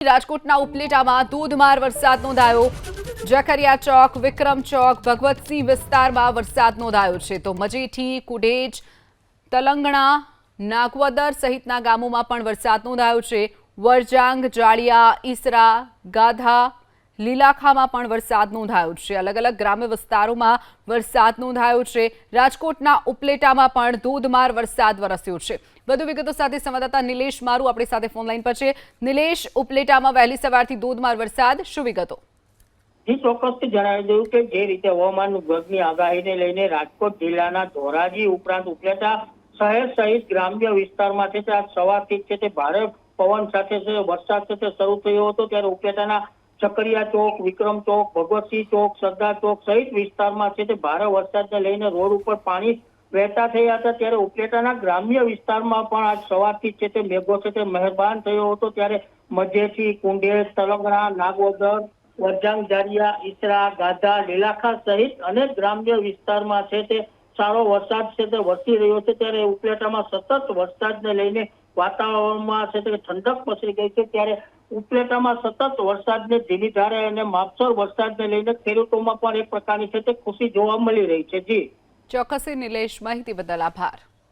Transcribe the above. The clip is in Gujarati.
રાજકોટના ઉપલેટામાં ધોધમાર વરસાદ નોંધાયો. જખરિયા ચોક, વિક્રમ ચોક, ભગવતસિંહ વિસ્તારમાં વરસાદ નોંધાયો છે. તો મજેઠી, કુડેજ, તલંગણા, નાગવદર સહિતના ગામોમાં પણ વરસાદ નોંધાયો છે. વરજાંગ, જાળિયા, ઈસરા, ગાધા લીલાખામાં પણ વરસાદ નોંધાયો છે. અલગ અલગ ગ્રામ્ય વિસ્તારોમાં વરસાદ નોંધાયો છે. રાજકોટના ઉપલેટામાં પણ ધોધમાર વરસાદ વરસ્યો છે. વધુ વિગતો સાથે સંવાદદાતા નિલેશ મારું આપણી સાથે ફોનલાઈન પર છે. નિલેશ, ઉપલેટામાં વહેલી સવારથી ધોધમાર વરસાદ. શું વિગતો? ચોક્કસ જણાવી દઉં કે જે રીતે હવામાન વિભાગની આગાહીને લઈને રાજકોટ જિલ્લાના ધોરાજી ઉપરાંત ઉપલેટા શહેર સહિત ગ્રામ્ય વિસ્તારમાં છે તે આજ સવારથી છે તે ભારે પવન સાથે વરસાદ છે શરૂ થયો હતો. ત્યારે ઉપલેટાના ચકરિયા ચોક, વિક્રમ ચોક ભગવતસિંહ ચોક, સરદાર ચોક સહિત વિસ્તારમાં છે તે ભારે વરસાદને લઈને રોડ ઉપર પાણી વહેતા થયા હતા. ત્યારે ઉપલેટાના ગ્રામ્ય વિસ્તારમાં પણ આજ સવારથી છે તે મેઘો છે તે મહેરબાન થયો હતો. ત્યારે મધ્યથી કુંડેર, તલંગણા, નાગોદર, વરજાંગ જારિયા ઈસરા, ગાધા, લીલાખા સહિત અનેક ગ્રામ્ય વિસ્તારમાં છે તે સારો વરસાદ છે તે વરસી રહ્યો છે. ત્યારે ઉપલેટામાં સતત વરસાદને લઈને વાતાવરણમાં છે તે ઠંડક પસરી ગઈ છે. ત્યારે ઉપલેટામાં સતત વરસાદને ધીમી ધારે અને માપસર વરસાદને લઈને ખેડૂતોમાં પણ એક પ્રકારની છે તે ખુશી જોવા મળી રહી છે. જી. ચોક્કસી, નિલેશ, માહિતી બદલ આભાર.